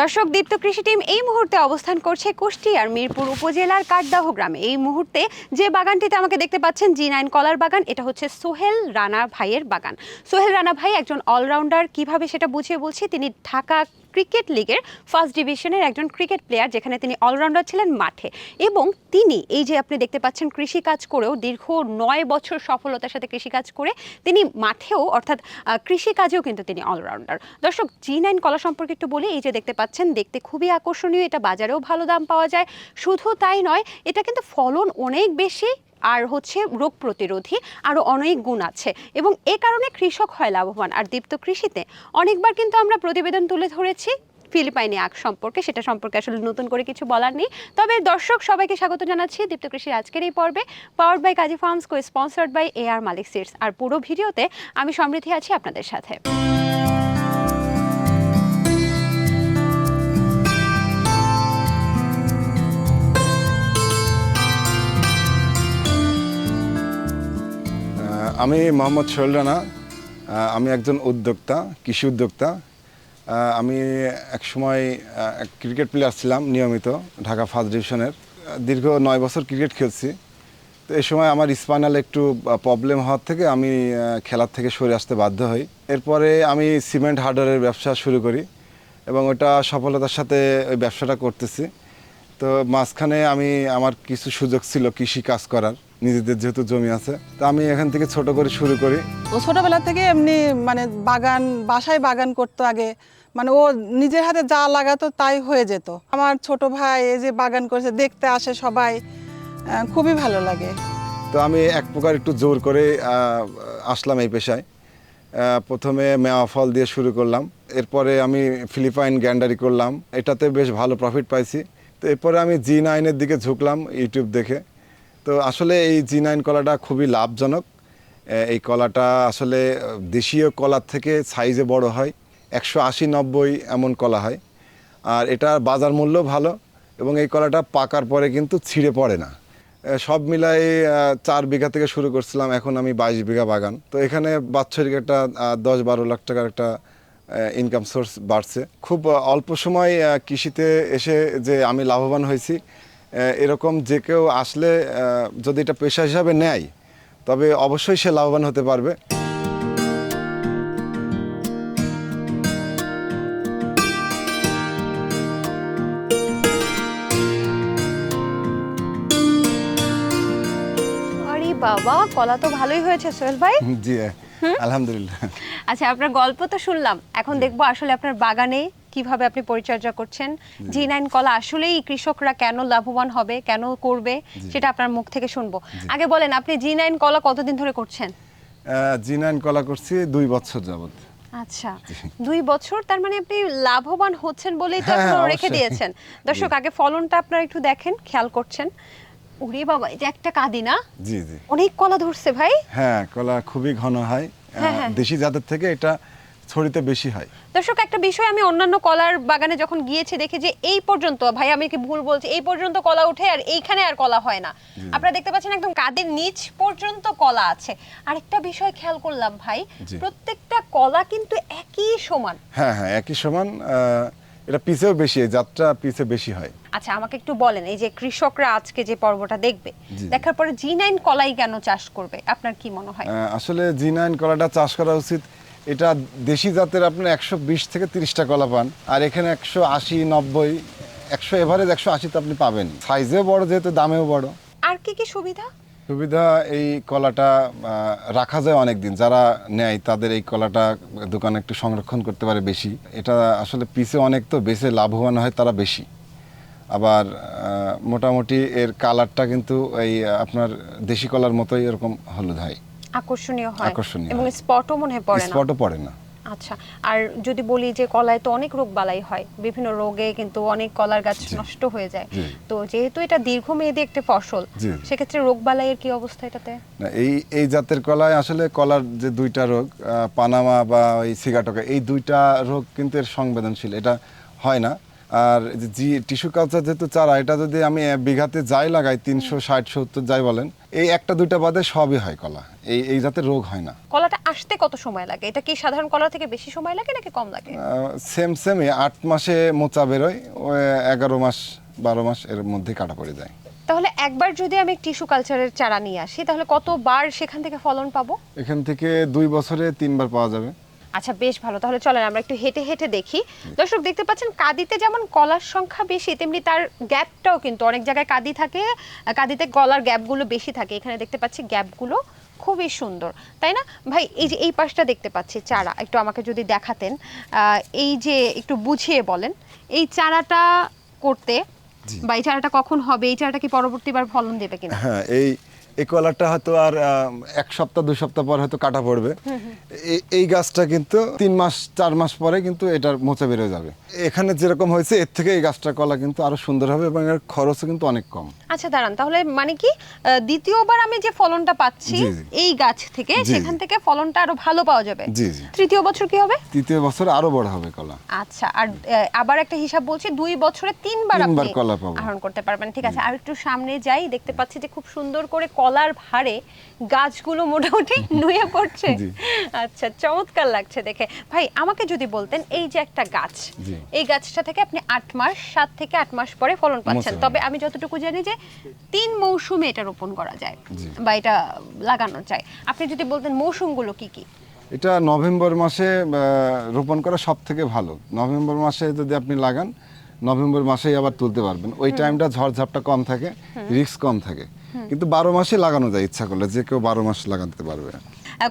দর্শক, দীপ্ত কৃষি টিম এই মুহূর্তে অবস্থান করছে কুষ্টিয়ার মিরপুর উপজেলার কাটদাহ গ্রামে। এই মুহূর্তে যে বাগানটিতে আমাকে দেখতে পাচ্ছেন জি নাইন কলার বাগান, এটা হচ্ছে সোহেল রানা ভাইয়ের বাগান। সোহেল রানা ভাই একজন অলরাউন্ডার কীভাবে সেটা বুঝিয়ে বলছি, তিনি ঢাকা ক্রিকেট লিগের ফার্স্ট ডিভিশনের একজন ক্রিকেট প্লেয়ার যেখানে তিনি অলরাউন্ডার ছিলেন মাঠে। এবং তিনি এই যে আপনি দেখতে পাচ্ছেন কৃষিকাজ করেও দীর্ঘ নয় বছর সফলতার সাথে কৃষিকাজ করে তিনি মাঠেও অর্থাৎ কৃষিকাজেও কিন্তু তিনি অলরাউন্ডার। দর্শক, জি নাইন কলা সম্পর্কে একটু বলি, এই যে দেখতে পাচ্ছেন, দেখতে খুবই আকর্ষণীয়, এটা বাজারেও ভালো দাম পাওয়া যায়। শুধু তাই নয়, এটা কিন্তু ফলন অনেক বেশি আর হচ্ছে রোগ প্রতিরোধী আরও অনেক গুণ আছে। এবং এ কারণে কৃষক হয় লাভবান। আর দীপ্ত কৃষিতে অনেকবার কিন্তু আমরা প্রতিবেদন তুলে ধরেছি ফিলিপাইনি আখ সম্পর্কে। সেটা সম্পর্কে আসলে নতুন করে কিছু বলার নেই। তবে দর্শক সবাইকে স্বাগত জানাচ্ছি দীপ্ত কৃষির আজকের এই পর্বে। Power by Kazi farms co sponsored by A R Malik seeds আর পুরো ভিডিওতে আমি সমৃদ্ধি আছি আপনাদের সাথে। আমি মোহাম্মদ সোহেল রানা আমি একজন উদ্যোক্তা, কৃষি উদ্যোক্তা। আমি একসময় এক ক্রিকেট প্লেয়ার ছিলাম নিয়মিত ঢাকা ফার্স্ট ডিভিশনের। দীর্ঘ নয় বছর ক্রিকেট খেলছি। তো এই সময় আমার স্পাইনাল একটু প্রবলেম হওয়ার থেকে আমি খেলার থেকে সরে আসতে বাধ্য হই। এরপরে আমি সিমেন্ট হার্ডওয়ারের ব্যবসা শুরু করি এবং ওটা সফলতার সাথে ওই ব্যবসাটা করতেছি। তো মাঝখানে আমি, আমার কিছু সুযোগ ছিল কৃষি কাজ করার। নিজেদের যেহেতু জমি আছে তো আমি এখান থেকে ছোট করে শুরু করি। ও ছোটবেলা থেকে এমনি মানে বাগান বাসায় বাগান করতো আগে। মানে ও নিজের হাতে যা লাগাতো তাই হয়ে যেত। আমার ছোট ভাই এই যে বাগান করেছে দেখতে আসে সবাই খুবই ভালো লাগে। তো আমি এক প্রকার একটু জোর করে আসলাম এই পেশায়। প্রথমে মেওয়া ফল দিয়ে শুরু করলাম। এরপরে আমি ফিলিপাইন গ্যান্ডারি করলাম। এটাতে বেশ ভালো প্রফিট পাইছি। তো এরপরে আমি জি নাইনের দিকে ঝুঁকলাম ইউটিউব দেখে। তো আসলে এই জি নাইন কলাটা খুবই লাভজনক। এই কলাটা আসলে দেশীয় কলার থেকে সাইজে বড় হয়, একশো আশি নব্বই এমন কলা হয়। আর এটার বাজার মূল্য ভালো এবং এই কলাটা পাকার পরে কিন্তু ছিঁড়ে পড়ে না। সব মিলাই চার বিঘা থেকে শুরু করছিলাম, এখন আমি বাইশ বিঘা বাগান। তো এখানে বাৎসরিক একটা দশ বারো লাখ টাকার একটা ইনকাম সোর্স বাড়ছে। খুব অল্প সময় কৃষিতে এসে যে আমি লাভবান হয়েছি এরকম যে কেউ আসলে যদি এটা পেশা হিসাবে নেয় তবে অবশ্যই সে লাভবান হতে পারবে। বাবা কলা তো ভালোই হয়েছে সোহেল ভাই। জি আলহামদুলিল্লাহ। আচ্ছা আপনার গল্প তো শুনলাম। এখন দেখব আসলে আপনার বাগানে কীভাবে আপনি পরিচর্যা করছেন? জি। নাইন কলা আসলেই কৃষকরা কেন লাভবান হবে কেন করবে সেটা আপনার মুখ থেকে শুনব। আগে বলেন আপনি জি নাইন কলা কতদিন ধরে করছেন? জি নাইন কলা করছি দুই বছর যাবত আচ্ছা দুই বছর তার মানে আপনি লাভবান হচ্ছেন বলেই তো হ্যাঁ, রেখে দিয়েছেন। দর্শক আগে ফলনটা আপনারা একটু দেখেন খেয়াল করছেন। উরে বাবা এটা একটা কাদি না? জি জি। অনেক কলা ধরছে ভাই। হ্যাঁ কলা খুবই ঘন হয়। হ্যাঁ, হ্যাঁ। দেশি জাতের থেকে এটা ছড়িতে বেশি হয়। দর্শক একটা বিষয় আমি অন্যান্য কলার বাগানে যখন গিয়েছি দেখি যে এই পর্যন্ত ভাই আমি কি ভুল বলছি? এই পর্যন্ত কলা উঠে আর এইখানে আর কলা হয় না। আপনারা দেখতে পাচ্ছেন একদম কাদের নিচ পর্যন্ত কলা আছে। আরেকটা বিষয় খেয়াল করলাম ভাই প্রত্যেকটা কলা কিন্তু একই সমান। হ্যাঁ হ্যাঁ একই সমান। এটা পিছেও বেশি জাতটা পিছে বেশি হয়। আচ্ছা আমাকে একটু বলেন এই যে কৃষকরা আজকে যে পর্বটা দেখবে দেখার পরে জি নাইন কলাই কেন চাষ করবে? আপনার কি মনে হয়? আসলে জি নাইন কলাটা চাষ করা উচিত এটা দেশি জাতের আপনি একশো বিশ থেকে তিরিশটা কলা পান আর এখানে একশো আশি নব্বই একশো এভারেজ একশো আশি তো আপনি পাবেন। সাইজেও বড় যেহেতু দামেও বড়। আর কি কি সুবিধা? সুবিধা এই কলাটা রাখা যায় অনেক দিন যারা নেয় তাদের এই কলাটা দোকানে একটু সংরক্ষণ করতে পারে বেশি। এটা আসলে পিসে অনেক তো বেশি লাভবান হয় তারা বেশি। আবার মোটামুটি এর কালারটা কিন্তু এই আপনার দেশি কলার মতোই এরকম হলুদ হয়। আকর্ষণীয় হয় আকর্ষণীয় এবং স্পটও মনে পড়ে না। স্পটও পড়ে না। আচ্ছা আর যদি বলি যে কলায় তো অনেক রোগ বালাই হয় বিভিন্ন রোগে কিন্তু অনেক কলার গাছ নষ্ট হয়ে যায়। তো যেহেতু এটা দীর্ঘমেয়াদী একটা ফসল সেক্ষেত্রে রোগ বালাইয়ের কি অবস্থা এটাতে? না, এই এই জাতের কলায় আসলে কলার যে দুইটা রোগ পানামা বা ওই সিগাটকা এই দুইটা রোগ কিন্তু এর সংবেদনশীল। এটা হয় না। আর যে জি টিস্যু কালচার যেহেতু চারা এটা যদি আমি বিঘাতে যাই লাগাই তিনশো ষাট সত্তর যাই বলেন এই একটা দুইটা বাদে সবই হয় কলা। এই এই যাতে রোগ হয় না। কলাটা আসতে কত সময় লাগে? এটা কি সাধারণ কলা থেকে বেশি সময় লাগে নাকি কম লাগে? সেম সেমই আট মাসে মোচা বেরোয় এগারো মাস বারো মাস এর মধ্যেই কাটা পড়ে যায়। তাহলে একবার যদি আমি টিস্যু কালচারের চারা নিয়ে আসি তাহলে কতবার সেখান থেকে ফলন পাবো? এখান থেকে দুই বছরে তিনবার পাওয়া যাবে। আচ্ছা বেশ ভালো। তাহলে চলেন আমরা একটু হেঁটে হেঁটে দেখি। দর্শক দেখতে পাচ্ছেন কাদিতে যেমন কলার সংখ্যা বেশি তেমনি তার গ্যাপটাও কিন্তু অনেক জায়গায় কাদি থাকে কাদিতে কলার গ্যাপগুলো বেশি থাকে। এখানে দেখতে পাচ্ছি গ্যাপগুলো খুবই সুন্দর তাই না? ভাই এই যে এই পাশটা দেখতে পাচ্ছি চারা একটু আমাকে যদি দেখাতেন আহ, এই যে একটু বুঝিয়ে বলেন এই চারাটা করতে। বা এই চারাটা কখন হবে এই চারাটা কি পরবর্তীবার ফলন দেবে কিনা? হ্যাঁ এই এই কলারটা হয়তো আর এক সপ্তাহ দুই সপ্তাহ পর হয়তো কাটা পড়বে। এই- গাছটা কিন্তু তিন মাস চার মাস পরে কিন্তু এটার মোচা বেরোয় যাবে। এখানে যেরকম হয়েছে এর থেকে এই গাছটা কলা কিন্তু আরও সুন্দর হবে এবং এর খরচও কিন্তু অনেক কম। আচ্ছা দাঁড়ান তাহলে মানে কি দ্বিতীয়বার আমি যে ফলনটা পাচ্ছি। এই গাছ থেকে সেখান থেকে ফলনটা আরও ভালো পাওয়া যাবে। জি, জি। তৃতীয় বছর কি হবে? তৃতীয় বছর আরও বড় হবে কলা। আচ্ছা আর আবার একটা হিসাব বলছি দুই বছরে তিনবার আপনি কলা। আহরণ করতে পারবেন। ঠিক আছে আর একটু সামনে যাই দেখতে পাচ্ছি যে খুব সুন্দর করে কলার ভারে গাছগুলো মোটামুটি নুয়ে পড়ছে। আচ্ছা চমৎকার লাগছে দেখে। ভাই আমাকে যদি বলতেন এই যে একটা গাছ এই গাছটা থেকে আপনি আট মাস সাত থেকে আট মাস পরে ফলন পাচ্ছেন। তবে আমি যতটুকু জানি যে তিন মৌসুমে এটা রোপণ করা যায় বা এটা লাগানো যায়। আপনি যদি বলতেন মৌসুমগুলো কি কি? এটা নভেম্বর মাসে রোপণ করা সব থেকে ভালো। নভেম্বর মাসে যদি আপনি লাগান নভেম্বর মাসেই আবার তুলতে পারবেন। ওই টাইমটা ঝড়ঝাপটা কম থাকে রিস্ক কম থাকে। কিন্তু বারো মাসে লাগানো যায় ইচ্ছা করলে যে কেউ বারো মাস লাগাতে পারবে।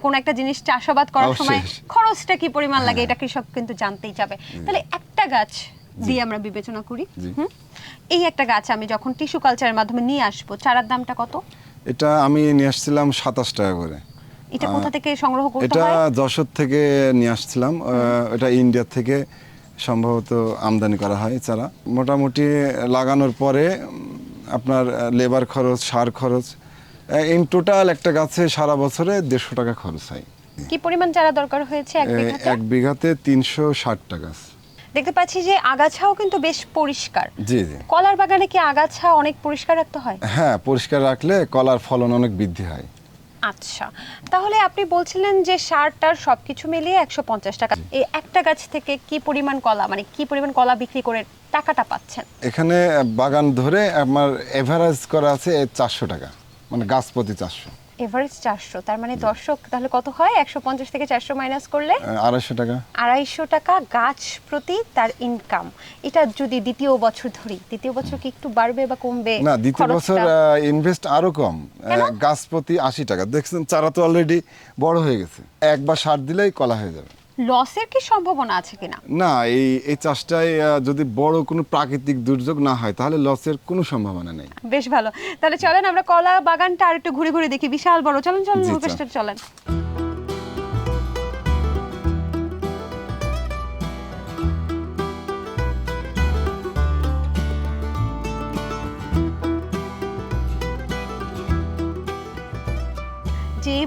কোন একটা জিনিস চাষাবাদ করার সময় খরচটা কি পরিমাণ লাগে এটা কৃষক কিন্তু জানতেই চাবে। তাহলে একটা গাছ দিয়ে আমরা বিবেচনা করি এই একটা গাছ আমি যখন টিস্যু কালচারের মাধ্যমে নিয়ে আসব চারার দামটা কত? এটা আমি নিয়ে আসছিলাম সাতাশ টাকা করে। এটা কোথা থেকে সংগ্রহ করতে এটা যশোর থেকে নিয়ে আসছিলাম। এটা ইন্ডিয়া থেকে সম্ভবত আমদানি করা হয় চারা। মোটামুটি লাগানোর পরে আপনার লেবার খরচ সার খরচ ইন টোটাল একটা গাছে সারা বছরে দেড়শো টাকা খরচ হয়। কি পরিমাণ চারা দরকার হয়েছে এক বিঘাতে? এক বিঘাতে তিনশো ষাটটা গাছ। দেখতে পাচ্ছি যে আগাছাও কিন্তু বেশ পরিষ্কার। জি জি। কলার বাগানে কি আগাছা অনেক পরিষ্কার রাখতে হয়? হ্যাঁ পরিষ্কার রাখলে কলার ফলন অনেক বৃদ্ধি হয়। আচ্ছা তাহলে আপনি বলছিলেন যে সারটার সবকিছু মিলিয়ে একশো পঞ্চাশ টাকা। এই একটা গাছ থেকে কি পরিমাণ কলা মানে কি পরিমাণ কলা বিক্রি করে টাকাটা পাচ্ছেন? এখানে বাগান ধরে আমার এভারেজ করা আছে চারশো টাকা মানে গাছ প্রতি চারশো। এভারেজ চারশো। তার মানে দর্শক তাহলে কত হয়? একশো পঞ্চাশ থেকে চারশো মাইনাস করলে? আড়াইশো টাকা। আড়াইশো টাকা গাছ প্রতি তার ইনকাম এটা যদি দ্বিতীয় বছর ধরি দ্বিতীয় বছর কি একটু বাড়বে বা কমবে না দ্বিতীয় বছর ইনভেস্ট আরও কম। গাছ প্রতি আশি টাকা। দেখছেন চারা তো অলরেডি বড় হয়ে গেছে। একবার সার দিলেই কলা হয়ে যাবে। লসের কি সম্ভাবনা আছে কিনা? না এই এই চাষটায় যদি বড় কোনো প্রাকৃতিক দুর্যোগ না হয় তাহলে লসের কোনো সম্ভাবনা নেই। বেশ ভালো। তাহলে চলেন আমরা কলা বাগানটা আর একটু ঘুরে ঘুরে দেখি। বিশাল বড়। চলেন চলেন চলেন।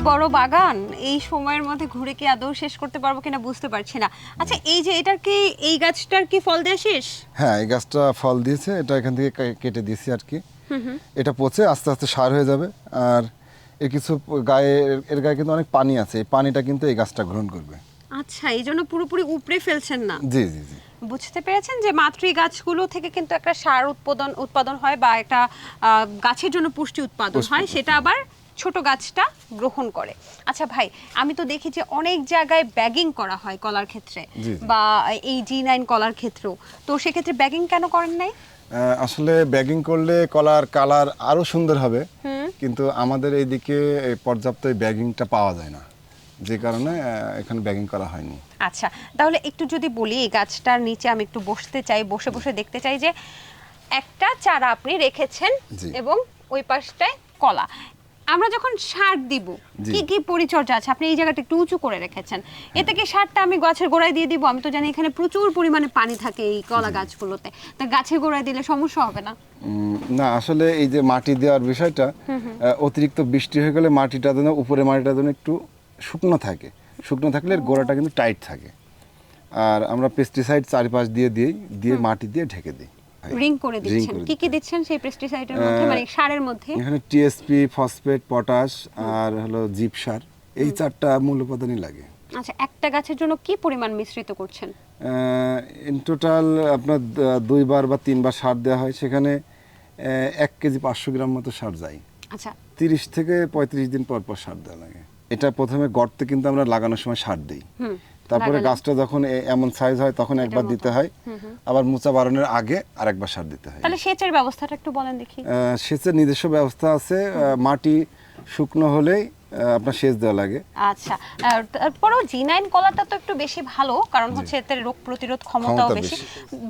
বড় বাগান এই সময়ের মধ্যে ঘুরে কি আদৌ শেষ করতে পারব কিনা বুঝতে পারছি না। আচ্ছা এই যে এটার কি এই গাছটার কি ফল দেওয়া শেষ? হ্যাঁ এই গাছটা ফল দিয়েছে এটা এখান থেকে কেটে দিয়েছি আর কি। এটা পচে আস্তে আস্তে সার হয়ে যাবে আর এর কিছু গায়ে এর- এর গায়ে কিন্তু অনেক পানি আছে এই পানিটা কিন্তু এই গাছটা গ্রহণ করবে। আচ্ছা এই জন্য পুরোপুরি উপড়ে ফেলছেন না? জি জি জি। বুঝতে পেরেছেন যে মাতৃ গাছগুলো থেকে কিন্তু একটা সার উৎপাদন উৎপাদন হয় বা একটা গাছের জন্য পুষ্টি উৎপাদন হয় সেটা আবার ছোট গাছটা গ্রহণ করে। আচ্ছা ভাই আমি তো দেখি যে অনেক জায়গায় ব্যাগিং করা হয় কলার ক্ষেত্রে। বা এই জি নাইন কলার ক্ষেত্রেও। তো সেক্ষেত্রে ব্যাগিং কেন করেন নাই? আসলে ব্যাগিং করলে কলার কালার আরও সুন্দর হবে। কিন্তু আমাদের এইদিকে এই পর্যাপ্ত ব্যাগিংটা পাওয়া যায় না। যে কারণে এখানে ব্যাগিং করা হয়নি। আচ্ছা তাহলে একটু যদি বলি এই গাছটার নিচে আমি একটু বসতে চাই বসে বসে দেখতে চাই যে একটা চারা আপনি রেখেছেন এবং ওই পাশটায় কলা। আমরা যখন সার দিব। কি কি পরিচর্যা আছে? আপনি এই জায়গাটা একটু উঁচু করে রেখেছেন। এতে কি সারটা আমি গাছের গোড়ায় দিয়ে দিব? আমি তো জানি এখানে প্রচুর পরিমাণে পানি থাকে এই কলা গাছগুলোতে। তা গাছের গোড়ায় দিলে সমস্যা হবে না? না আসলে এই যে মাটি দেওয়ার বিষয়টা অতিরিক্ত বৃষ্টি হয়ে গেলে মাটিটা যেন উপরে মাটিটা যেন একটু শুকনো থাকে। শুকনো থাকলে গোড়াটা কিন্তু টাইট থাকে। আর আমরা পেস্টিসাইড চারিপাশ দিয়ে দিই দিয়ে মাটি দিয়ে ঢেকে দিই। রিং করে দিচ্ছেন। কি কি দিচ্ছেন। সেই পেস্টিসাইডের মধ্যে? মানে সারের মধ্যে? এখানে টিএসপি ফসফেট পটাশ আর হলো জিপ সার এই চারটা মূল উপাদানই লাগে। আচ্ছা একটা গাছের জন্য কি পরিমাণ মিশ্রিত করছেন? ইন টোটাল আপনার দুইবার বা তিনবার সার দেওয়া হয়। সেখানে এক কেজি পাঁচশো গ্রাম মতো সার যায়। আচ্ছা। তিরিশ থেকে পঁয়ত্রিশ দিন পর পর সার দেওয়া লাগে। এটা প্রথমে গর্তে কিন্তু আমরা লাগানোর সময় সার দিই। হুম। তারপরে গাছটা যখন এমন সাইজ হয় তখন একবার দিতে হয়। আবার মোচা বাড়ানোর আগে আর একবার সার দিতে হয়। তাহলে সেচের ব্যবস্থাটা একটু বলেন দেখি। সেচের নিজস্ব ব্যবস্থা আছে। মাটি শুকনো হলেই আপনার সেচ দেওয়া লাগে। আচ্ছা। তারপরেও জি নাইন কলাটা তো একটু বেশি ভালো কারণ হচ্ছে এতে রোগ প্রতিরোধ ক্ষমতাও বেশি।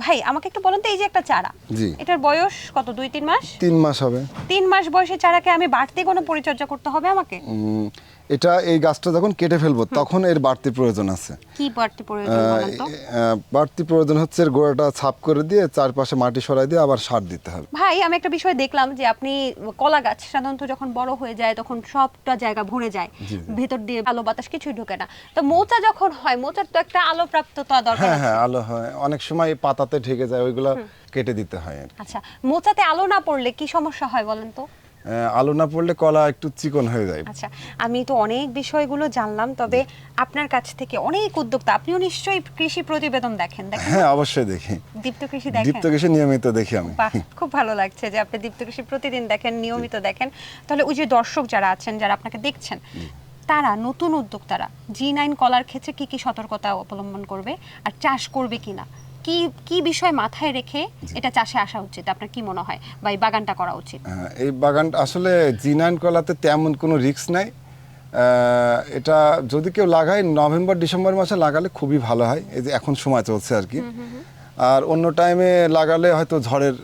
ভাই আমাকে একটু বলেন তো এই যে একটা চারা জি। এটার বয়স কত দুই তিন মাস? তিন মাস হবে। তিন মাস বয়সে চারাকে আমি বাড়তি কোনো পরিচর্যা করতে হবে আমাকে? এটা এই গাছটা যখন কেটে ফেলব তখন এর বাড়তি প্রয়োজন আছে। কি বাড়তি প্রয়োজন তো? বাড়তি প্রয়োজন হচ্ছে এর গোড়াটা ছাপ করে দিয়ে চারপাশে মাটি সরাই দিয়ে আবার সার দিতে হবে। ভাই আমি একটা বিষয় দেখলাম যে আপনি কলা গাছ সাধারণত যখন বড় হয়ে যায় তখন সবটা জায়গা ভরে যায়। ভেতর দিয়ে আলো বাতাস কিছুই ঢোকে না। তো মোচা যখন হয় মোচার তো একটা আলো প্রাপ্ততা দরকার হ্যাঁ হ্যাঁ আলো হয়। অনেক সময় পাতাতে ঢেকে যায় ওইগুলো কেটে দিতে হয় আচ্ছা মোচাতে আলো না পড়লে কি সমস্যা হয় বলেন তো? আলো না পড়লে কলা একটু চিকন হয়ে যায়। আচ্ছা আমি তো অনেক বিষয়গুলো জানলাম তবে আপনার কাছ থেকে অনেক উদ্যোক্তা আপনিও নিশ্চয়ই কৃষি প্রতিবেদন দেখেন দেখেন হ্যাঁ অবশ্যই দেখি। দীপ্ত কৃষি দেখেন? দীপ্ত কৃষি নিয়মিত দেখি আমি। খুব ভালো লাগছে যে আপনি দীপ্ত কৃষি প্রতিদিন দেখেন নিয়মিত দেখেন। তাহলে ওই যে দর্শক যারা আছেন যারা আপনাকে দেখছেন তারা নতুন উদ্যোক্তারা জি নাইন কলার ক্ষেত্রে কি কি সতর্কতা অবলম্বন করবে আর চাষ করবে কিনা? কি কি বিষয় মাথায় রেখে এটা চাষে আসা উচিত? আপনার কি মনে হয়? বা এই বাগানটা করা উচিত? এই বাগান আসলে জিনান কলাতে তেমন কোনো রিস্ক নাই। এটা যদি কেউ লাগায় নভেম্বর ডিসেম্বর মাসে লাগালে খুবই ভালো হয়। এই যে এখন সময় চলছে আর কি। আর অন্য টাইমে লাগালে হয়তো ঝড়ের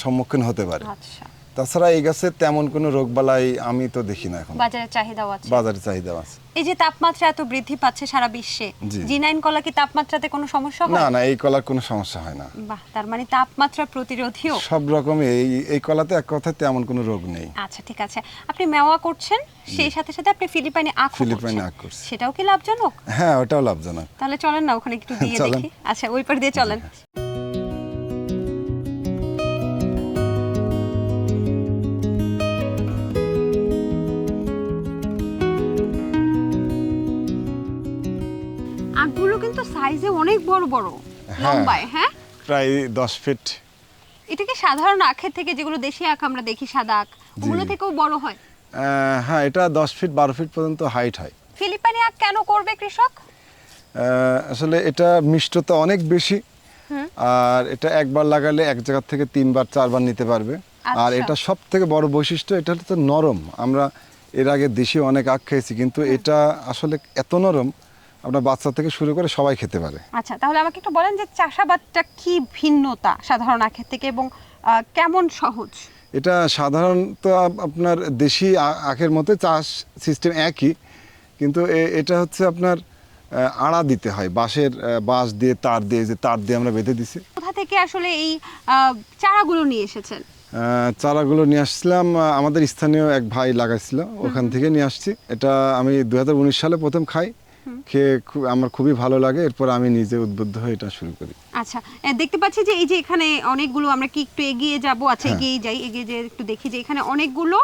সম্মুখীন হতে পারে। আচ্ছা। তাছাড়া এই গাছে তেমন কোনো রোগ বালাই আমি তো দেখি না এখন। বাজারে চাহিদাও আছে। বাজারে চাহিদা আছে। এই যে তাপমাত্রা এত বৃদ্ধি পাচ্ছে সারা বিশ্বে জি। জি নাইন কলা কি তাপমাত্রাতে কোনো সমস্যা হয়? না না এই কলার কোনো সমস্যা হয় না। বাহ তার মানে তাপমাত্রা প্রতিরোধীও? সব রকমই এই এই কলাতে এক কথায় তেমন কোনো রোগ নেই। আচ্ছা ঠিক আছে। আপনি মেওয়া করছেন সেই সাথে সাথে আপনি ফিলিপাইনে আখ ফিলিপাইনে আখ করছি। সেটাও কি লাভজনক? হ্যাঁ ওটাও লাভজনক। তাহলে চলেন না ওখানে একটু দিয়ে দেখি। আচ্ছা ওই পার দিয়ে চলেন। কিন্তু সাইজে অনেক বড় বড় হ্যাঁ। লম্বায় হ্যাঁ? প্রায় দশ ফিট এটা কি সাধারণ আখের থেকে যেগুলো দেশি আখ আমরা দেখি সাদা আখ ওগুলো থেকেও বড় হয়? হ্যাঁ এটা দশ ফিট বারো ফিট পর্যন্ত হাইট হয়। ফিলিপাইনি আখ কেন করবে কৃষক? আসলে এটা মিষ্টতা অনেক বেশি। আর এটা একবার লাগালে এক জায়গা থেকে তিনবার চারবার নিতে পারবে। আর আচ্ছা। এটা সব থেকে বড় বৈশিষ্ট্য এটা হচ্ছে নরম। আমরা এর আগে দেশি অনেক আখ খেয়েছি কিন্তু এটা আসলে এত নরম আপনার বাচ্চা থেকে শুরু করে সবাই খেতে পারে। আচ্ছা তাহলে আমাকে একটু বলেন যে চাষাবাদটা কি ভিন্নতা সাধারণ আখের থেকে এবং কেমন সহজ? এটা সাধারণত আপনার দেশি আখের মতো চাষ সিস্টেম একই কিন্তু এটা হচ্ছে আপনার আড়া দিতে হয়। বাঁশের বাঁশ দিয়ে তার দিয়ে যে তার দিয়ে আমরা বেঁধে দিছি। কোথা থেকে আসলে এই চারাগুলো নিয়ে এসেছেন? চারাগুলো নিয়ে আসছিলাম আমাদের স্থানীয় এক ভাই লাগাইছিল ওখান থেকে নিয়ে আসছি। এটা আমি দুই হাজার উনিশ সালে প্রথম খাই। খেয়ে আমার খুবই ভালো লাগে এরপর আমি নিজে উদ্বুদ্ধ হয়ে এটা শুরু করি। আচ্ছা দেখতে পাচ্ছি যে এই যে এখানে অনেকগুলো আমরা কি একটু এগিয়ে যাব আচ্ছা হ্যাঁ। এগিয়ে যাই এগিয়ে যে একটু দেখি যে এখানে অনেকগুলো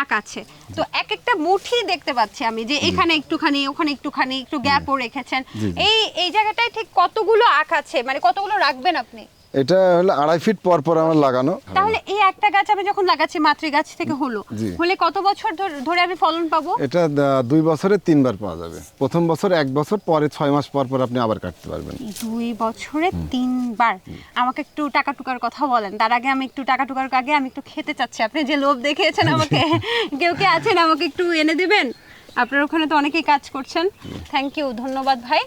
আখ আছে। তো এক একটা মুঠি দেখতে পাচ্ছি আমি যে এখানে একটুখানি ওখানে একটুখানি একটু গ্যাপও রেখেছেন। এই এই জায়গাটায় ঠিক কতগুলো আখ আছে? মানে কতগুলো রাখবেন আপনি? এটা হলো আড়াই ফিট পর পর আমার লাগানো। তাহলে এই একটা গাছ আমি যখন লাগাচ্ছি মাতৃ গাছ থেকে হলো হলে কত বছর ধরে আমি ফলন পাবো? এটা দুই বছরে তিনবার পাওয়া যাবে। প্রথম বছর এক বছর পরে ছয় মাস পর পর আপনি আবার কাটতে পারবেন। দুই বছরে তিনবার? আমাকে একটু টাকা টুকার কথা বলেন। তার আগে আমি একটু টাকা টুকার আগে আমি একটু খেতে চাচ্ছি। আপনি যে লোভ দেখিয়েছেন আমাকে কেউ কে আছেন আমাকে একটু এনে দিবেন? আপনার ওখানে তো অনেকেই কাজ করছেন। থ্যাংক ইউ ধন্যবাদ ভাই।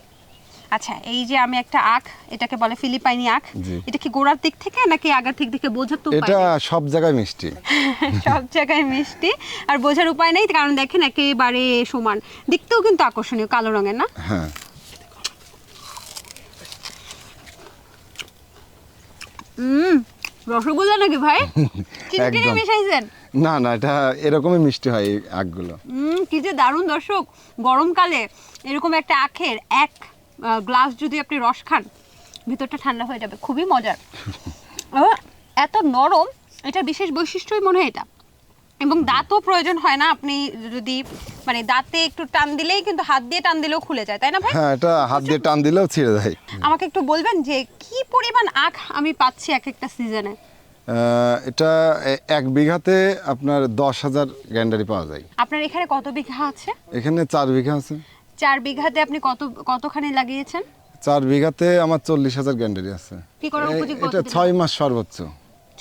আচ্ছা এই যে আমি একটা আখ এটাকে বলে ফিলিপাইনি আখ এটা কি গোড়ার দিক থেকে নাকি আগার দিক থেকে বোঝার তো এটা সব জায়গায় মিষ্টি। সব জায়গায় মিষ্টি আর বোঝার উপায় নেই কারণ দেখেন একেবারে সমান। দেখতেও কিন্তু আকর্ষণীয় কালো রঙের না? হ্যাঁ। হুম রসগোল্লা নাকি ভাই? চিনি মিশাইছেন? না না এটা এরকমই মিষ্টি হয় আখগুলো। হুম কি যে দারুণ দর্শক গরমকালে এরকম একটা আখের এক গ্লাস যদি আপনি রস খান ভিতরটা ঠান্ডা হয়ে যাবে। খুবই মজার। এত নরম এটা বিশেষ বৈশিষ্ট্যই মনে হয় এটা। এবং দাঁতও প্রয়োজন হয় না আপনি যদি মানে দাঁতে একটু টান দিলেই কিন্তু হাত দিয়ে টান দিলেও খুলে যায় তাই না ভাই? হ্যাঁ এটা হাত দিয়ে টান দিলেও ছিঁড়ে যায়। আমাকে একটু বলবেন যে কি পরিমাণ আখ আমি পাচ্ছি এক একটা সিজনে এটা এক বিঘাতে আপনার দশ হাজার গ্যান্ডারি পাওয়া যায়। আপনার এখানে কত বিঘা আছে? এখানে চার বিঘা আছে। চার বিঘাতে আপনি কত কতখানি লাগিয়েছেন? চার বিঘাতে আমার চল্লিশ হাজার গ্যান্ডারি আছে। কি করার উপযোগী এটা ছয় মাস সর্বোচ্চ।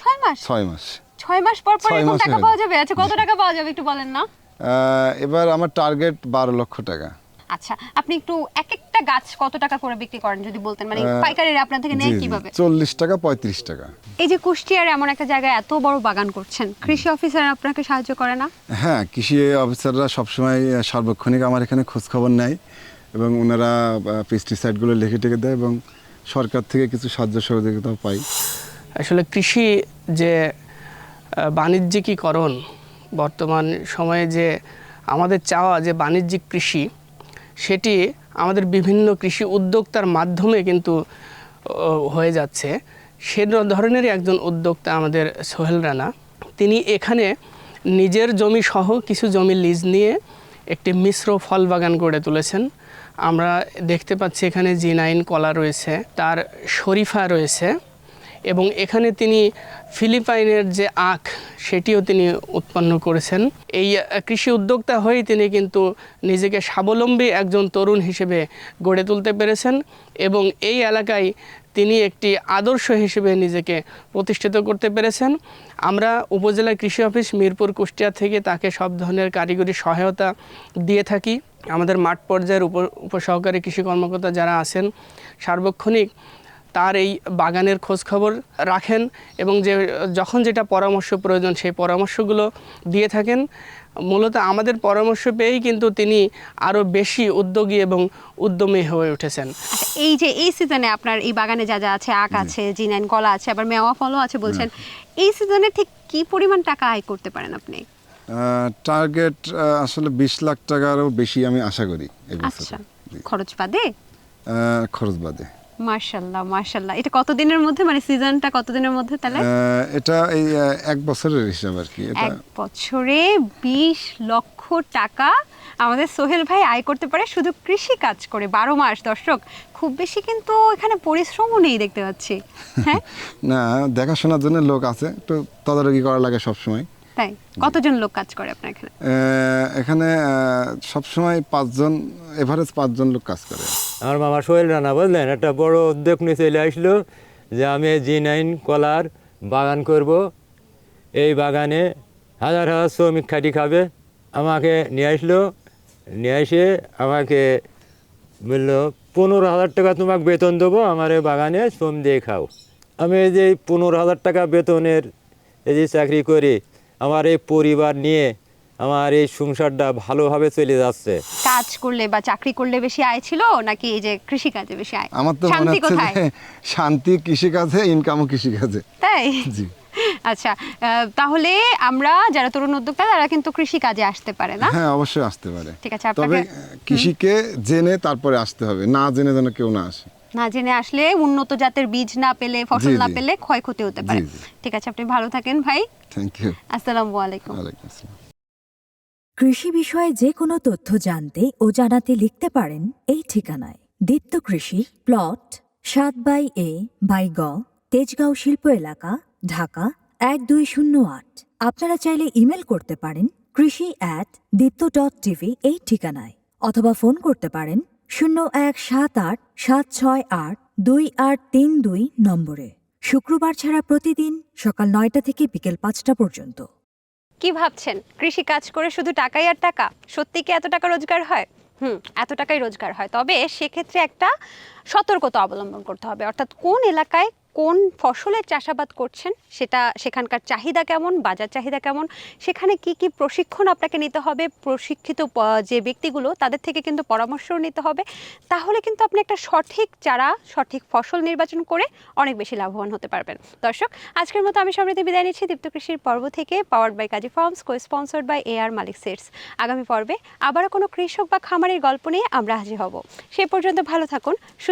ছয় মাস? ছয় মাস। ছয় মাস পর পর ছয় মাস টাকা পাওয়া যাবে? আচ্ছা কত টাকা পাওয়া যাবে একটু বলেন না। এবার আমার টার্গেট বারো লক্ষ টাকা। আচ্ছা আপনি একটু এক একটা গাছ কত টাকা করে বিক্রি করেন যদি বলতেন? মানে পাইকারিরা আপনার থেকে নেয় কীভাবে? চল্লিশ টাকা পঁয়ত্রিশ টাকা। এই যে কুষ্টিয়ার এমন একটা জায়গায় এত বড় বাগান করছেন কৃষি অফিসার আপনাকে সাহায্য করে না? হ্যাঁ কৃষি অফিসাররা সবসময় সার্বক্ষণিক আমার এখানে খোঁজখবর নেয় এবং ওনারা পেস্টিসাইডগুলো লিখে টেকে দেয় এবং সরকার থেকে কিছু সাহায্য সহযোগিতাও পাই। আসলে কৃষি যে বাণিজ্যিকীকরণ বর্তমান সময়ে যে আমাদের চাওয়া যে বাণিজ্যিক কৃষি সেটি আমাদের বিভিন্ন কৃষি উদ্যোক্তার মাধ্যমে কিন্তু হয়ে যাচ্ছে। সে ধরনেরই একজন উদ্যোক্তা আমাদের সোহেল রানা। তিনি এখানে নিজের জমি সহ কিছু জমি লিজ নিয়ে একটি মিশ্র ফল বাগান গড়ে তুলেছেন। আমরা দেখতে পাচ্ছি এখানে জি নাইন কলা রয়েছে, তার শরীফা রয়েছে। এবং এখানে তিনি ফিলিপাইনের যে আখ, সেটিও তিনি উৎপন্ন করেছেন। এই কৃষি উদ্যোক্তা হয়েই তিনি কিন্তু নিজেকে স্বাবলম্বী একজন তরুণ হিসেবে গড়ে তুলতে পেরেছেন এবং এই এলাকায় তিনি একটি আদর্শ হিসেবে নিজেকে প্রতিষ্ঠিত করতে পেরেছেন। আমরা উপজেলা কৃষি অফিস মিরপুর কুষ্টিয়া থেকে তাকে সব ধরনের কারিগরি সহায়তা দিয়ে থাকি। আমাদের মাঠ পর্যায়ের উপ, উপসহকারী কৃষি কর্মকর্তা যারা আছেন, সার্বক্ষণিক তার এই বাগানের খোঁজ খবর রাখেন এবং যে যখন যেটা পরামর্শ প্রয়োজন সেই পরামর্শগুলো দিয়ে থাকেন। মূলত আমাদের পরামর্শ পেয়েই কিন্তু তিনি আরও বেশি উদ্যোগী এবং উদ্যমী হয়ে উঠেছেন। আচ্ছা এই যে এই সিজনে আপনার এই বাগানে যা যা আছে আখ আছে জিনাইন কলা আছে আবার মেওয়া ফলও আছে বলছেন। এই সিজনে ঠিক কি পরিমাণ টাকা আয় করতে পারেন আপনি? টার্গেট আসলে বিশ লাখ টাকারও বেশি আমি আশা করি আচ্ছা খরচ বাদে? খরচ বাদে। মার্শাল্লাহ মার্শাল্লাহ এটা কতদিনের মধ্যে? মানে সিজনটা কতদিনের মধ্যে তাহলে? এটা এই এক বছরের হিসাব আর কি। এটা এক বছরে বিশ লক্ষ টাকা আমাদের সোহেল ভাই আয় করতে পারে শুধু কৃষি কাজ করে বারো মাস। দর্শক খুব বেশি কিন্তু এখানে পরিশ্রমও নেই দেখতে পাচ্ছি। হ্যাঁ? না দেখাশোনার জন্য লোক আছে একটু তদারকি করা লাগে সবসময়। তাই? কতজন লোক কাজ করে আপনার এখানে? এখানে সবসময় পাঁচজন এভারেজ পাঁচজন লোক কাজ করে। আমার মামা সোহেল রানা বুঝলেন? একটা বড় উদ্যোগ নিয়ে চলে আসলো যে আমি জি নাইন কলার বাগান করব। এই বাগানে হাজার হাজার শ্রমিক খাটি খাবে। আমাকে নিয়ে আসলো। নিয়ে এসে আমাকে বলল পনেরো হাজার টাকা তোমাকে বেতন দেবো আমার এই বাগানে শ্রম দিয়ে খাও। আমি এই যে পনেরো হাজার টাকা বেতনের এই যে চাকরি করি আমার এই পরিবার নিয়ে আমার এই সংসারটা ভালোভাবে চলে যাচ্ছে। কাজ করলে বা চাকরি করলে বেশি আয় ছিল নাকি এই যে কৃষি কাজে বেশি আয়? আমার তো মনে শান্তি হচ্ছে যে শান্তি কৃষিকাজে ইনকামও কৃষিকাজে। তাই? জি। আচ্ছা আহ, তাহলে আমরা যারা তরুণ উদ্যোক্তা তারা কিন্তু কৃষি কাজে আসতে পারে না? হ্যাঁ অবশ্যই আসতে পারে। ঠিক আছে, তবে কৃষিকে জেনে তারপরে আসতে হবে না জেনে যেন কেউ না আসে। না জেনে আসলে উন্নত জাতের বীজ না পেলে ফসল না। পেলে ক্ষয়ক্ষতি হতে পারে। ঠিক আছে আপনি ভালো থাকেন ভাই। থ্যাংক ইউ আসসালামু আলাইকুম। কৃষি বিষয়ে যে কোনো তথ্য জানতে ও জানাতে লিখতে পারেন এই ঠিকানায়। দীপ্ত কৃষি প্লট সাত বাই এ বাই গ তেজগাঁও শিল্প এলাকা ঢাকা এক দুই শূন্য আট। আপনারা চাইলে ইমেল করতে পারেন কৃষি অ্যাট দীপ্ত ডট টিভি এই ঠিকানায়। অথবা ফোন করতে পারেন শূন্য এক সাত আট সাত ছয় আট দুই আট তিন দুই নম্বরে। শুক্রবার ছাড়া প্রতিদিন সকাল নয়টা থেকে বিকেল পাঁচটা পর্যন্ত। কি ভাবছেন? কৃষি কাজ করে শুধু টাকাই আর টাকা? সত্যি কি এত টাকা রোজগার হয়? হুম, এত টাকাই রোজগার হয়। তবে সেক্ষেত্রে একটা সতর্কতা অবলম্বন করতে হবে। অর্থাৎ কোন এলাকায় কোন ফসলের চাষাবাদ করছেন, সেটা সেখানকার চাহিদা কেমন, বাজার চাহিদা কেমন, সেখানে কি কি প্রশিক্ষণ আপনাকে নিতে হবে, প্রশিক্ষিত যে ব্যক্তিগুলো, তাদের থেকে কিন্তু পরামর্শও নিতে হবে। তাহলে কিন্তু আপনি একটা সঠিক চারা, সঠিক ফসল নির্বাচন করে অনেক বেশি লাভবান হতে পারবেন। দর্শক, আজকের মতো আমি সমৃদ্ধি বিদায় নিচ্ছি। দীপ্ত কৃষির পর্ব থেকে powered by Kazi farms co sponsored by A R Malik seeds আগামী পর্বে আবারও কোনো কৃষক বা খামারের গল্প নিয়ে আমরা হাজির হব। সে পর্যন্ত ভালো থাকুন